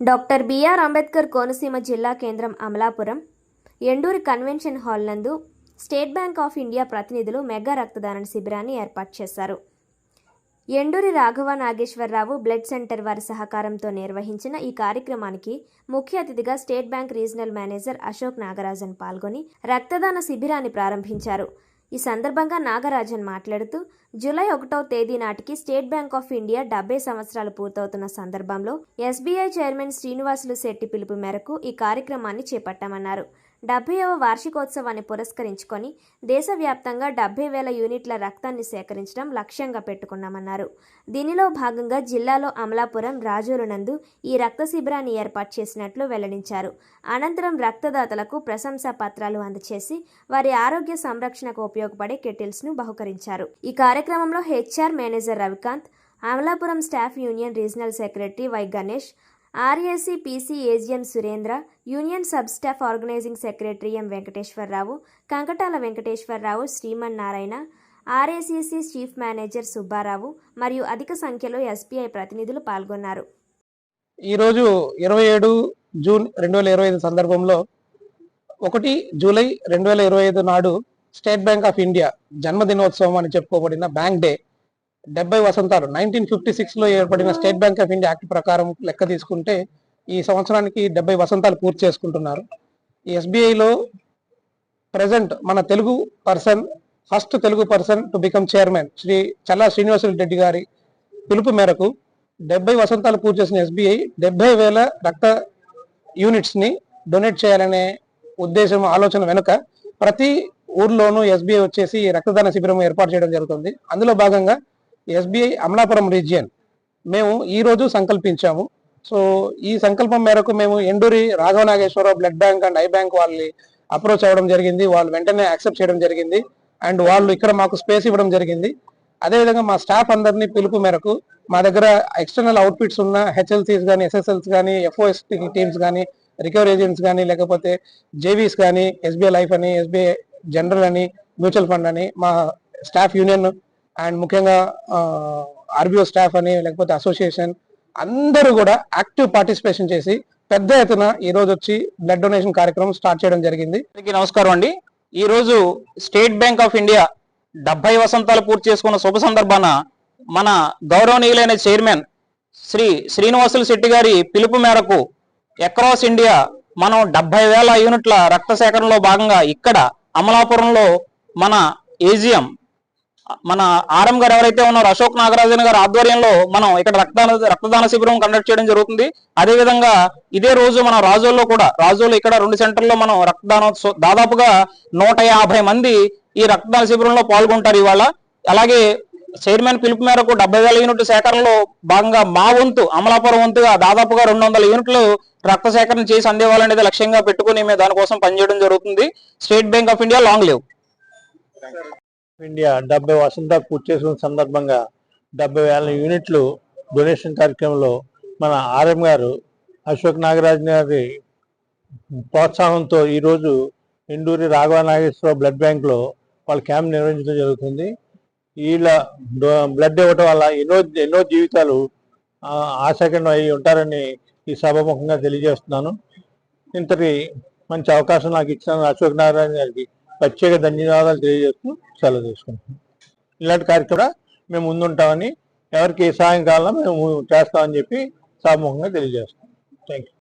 Doctor BR Ambedkar Konaseema జిల్లా కేంద్రం Amalapuram Enduri convention hall నందు స్టేట్ బ్యాంక్ ఆఫ్ ఇండియా ప్రతినిధులు మెగా రక్తదాన శిబిరాన్ని ఏర్పాటు చేశారు. ఎండూరి రాఘవ నాగేశ్వరరావు బ్లడ్ సెంటర్ వారి సహకారంతో నిర్వహించిన ఈ కార్యక్రమానికి ముఖ్య అతిథిగా State Bank regional manager Ashok Nagarajan పాల్గొని రక్తదాన శిబిరాన్ని ప్రారంభించారు. ఈ సందర్భంగా నాగరాజన్ మాట్లాడుతూ జూలై ఒకటో తేదీ నాటికి స్టేట్ బ్యాంక్ ఆఫ్ ఇండియా డెబ్బై సంవత్సరాలు పూర్తవుతున్న సందర్భంలో ఎస్బీఐ చైర్మన్ శ్రీనివాసులు శెట్టి పిలుపు మేరకు ఈ కార్యక్రమాన్ని చేపట్టామన్నారు. డెబ్బైవ వార్షికోత్సవాన్ని పురస్కరించుకొని దేశవ్యాప్తంగా డెబ్బై వేల యూనిట్ల రక్తాన్ని సేకరించడం లక్ష్యంగా పెట్టుకున్నామన్నారు. దీనిలో భాగంగా జిల్లాలో అమలాపురం రాజూరు నందు ఈ రక్త శిబిరాన్ని ఏర్పాటు చేసినట్లు వెల్లడించారు. అనంతరం రక్తదాతలకు ప్రశంసా పత్రాలు అందచేసి వారి ఆరోగ్య సంరక్షణకు ఉపయోగపడే కెటిల్స్ను బహుకరించారు. ఈ కార్యక్రమంలో HR manager Ravikant Amalapuram staff union regional secretary Y Ganesh RAC PC AGM Surendra union sub staff organising secretary M Venkateswara Rao Kankatala Venkateswara Rao Sriman Narayana RACC chief manager Subbarao మరియు అధిక సంఖ్యలో SBI ప్రతినిధులు పాల్గొన్నారు. ఈరోజు ఇరవై ఏడు June రెండు వేల ఇరవై ఐదు సందర్భంలో ఒకటి జూలై రెండు వేల ఇరవై ఐదు నాడు స్టేట్ బ్యాంక్ ఆఫ్ ఇండియా జన్మదినోత్సవం అని చెప్పుకోబడిన బ్యాంక్ డే డెబ్బై వసంతాలు నైన్టీన్ ఫిఫ్టీ సిక్స్లో ఏర్పడిన state bank of India act ప్రకారం లెక్క తీసుకుంటే ఈ సంవత్సరానికి డెబ్బై వసంతాలు పూర్తి చేసుకుంటున్నారు. ఈ ఎస్బీఐలో ప్రజెంట్ మన Telugu person first Telugu person to become chairman Shri Challa Srinivasulu Reddy గారి పిలుపు మేరకు డెబ్బై వసంతాలు పూర్తి చేసిన ఎస్బీఐ డెబ్బై వేల రక్త యూనిట్స్ని డొనేట్ చేయాలనే ఉద్దేశం ఆలోచన వెనుక ప్రతి ఊర్లోనూ ఎస్బీఐ వచ్చేసి రక్తదాన శిబిరం ఏర్పాటు చేయడం జరుగుతుంది. అందులో భాగంగా ఎస్బీఐ అమలాపురం రీజియన్. మేము ఈరోజు సంకల్పించాము. సో ఈ సంకల్పం మేరకు మేము Enduri Raghava Nageswara Rao blood bank and eye bank వాళ్ళని అప్రోచ్ అవ్వడం జరిగింది. వాళ్ళు వెంటనే యాక్సెప్ట్ చేయడం జరిగింది. అండ్ వాళ్ళు ఇక్కడ మాకు స్పేస్ ఇవ్వడం జరిగింది. అదేవిధంగా మా స్టాఫ్ అందరినీ పిలుపు మేరకు మా దగ్గర ఎక్స్టర్నల్ అవుట్ఫిట్స్ ఉన్న హెచ్ఎల్సీస్ కానీ ఎస్ఎస్ఎల్స్ కానీ ఎఫ్ఓఎస్ టీమ్స్ కానీ రికవరీ ఏజెంట్స్ కానీ లేకపోతే జేవీస్ కానీ ఎస్బీఐ లైఫ్ అని ఎస్బీఐ జనరల్ అని మ్యూచువల్ ఫండ్ అని మా స్టాఫ్ యూనియన్ అండ్ ముఖ్యంగా ఆర్బీఓ స్టాఫ్ అని లేకపోతే అసోసియేషన్ అందరూ కూడా యాక్టివ్ పార్టిసిపేషన్ చేసి పెద్ద ఎత్తున ఈ రోజు వచ్చి బ్లడ్ డొనేషన్ కార్యక్రమం స్టార్ట్ చేయడం జరిగింది. నమస్కారం అండి. ఈ రోజు స్టేట్ బ్యాంక్ ఆఫ్ ఇండియా డెబ్బై వసంతాలు పూర్తి చేసుకున్న శుభ సందర్భాన మన గౌరవనీయులైన చైర్మన్ శ్రీ శ్రీనివాసులు శెట్టి గారి పిలుపు మేరకు అక్రాస్ ఇండియా మనం డెబ్బై వేల యూనిట్ల రక్త సేకరణలో భాగంగా ఇక్కడ అమలాపురంలో మన ఏజిఎం మన ఆర్ఎం గారు ఎవరైతే ఉన్నారో అశోక్ నాగరాజన్ గారు ఆధ్వర్యంలో మనం ఇక్కడ రక్తదాన రక్తదాన శిబిరం కండక్ట్ చేయడం జరుగుతుంది. అదే విధంగా ఇదే రోజు మనం రాజోల్లో కూడా రాజోల్లో ఇక్కడ రెండు సెంటర్లో మనం రక్తదానోత్సవం దాదాపుగా నూట యాభై మంది ఈ రక్తదాన శిబిరంలో పాల్గొంటారు ఇవాళ. అలాగే చైర్మన్ పిలుపు మేరకు డెబ్బై వేల యూనిట్ల సేకరణలో భాగంగా మా వంతు అమలాపురం వంతుగా దాదాపుగా రెండు వందల యూనిట్లు రక్త సేకరణ చేసి అందేవాలనేది లక్ష్యంగా పెట్టుకుని మేము దానికోసం పనిచేయడం జరుగుతుంది. State bank of India long leave. India డెబ్బై వసంత పూర్తి చేసుకున్న సందర్భంగా డెబ్బై వేల యూనిట్లు డొనేషన్ కార్యక్రమంలో మన ఆర్ఎం గారు అశోక్ నాగరాజ్ గారి ప్రోత్సాహంతో ఈరోజు ఇండూరి రాఘవ నాగేశ్వర బ్లడ్ బ్యాంక్లో వాళ్ళ క్యాంప్ నిర్వహించడం జరుగుతుంది. వీళ్ళ బ్లడ్ ఇవ్వటం వల్ల ఎన్నో ఎన్నో జీవితాలు ఆ, అయి ఉంటారని ఈ సభాముఖంగా తెలియజేస్తున్నాను. ఇంతటి మంచి అవకాశం నాకు ఇచ్చిన అశోక్ నారాయణ గారికి ప్రత్యేక ధన్యవాదాలు తెలియజేస్తూ సెలవు తీసుకుంటున్నాం. ఇలాంటి కార్యక్రమం మేము ముందుంటామని ఎవరికి సాయంకాలం మేము చేస్తామని చెప్పి సామూహంగా తెలియజేస్తాం థ్యాంక్ యూ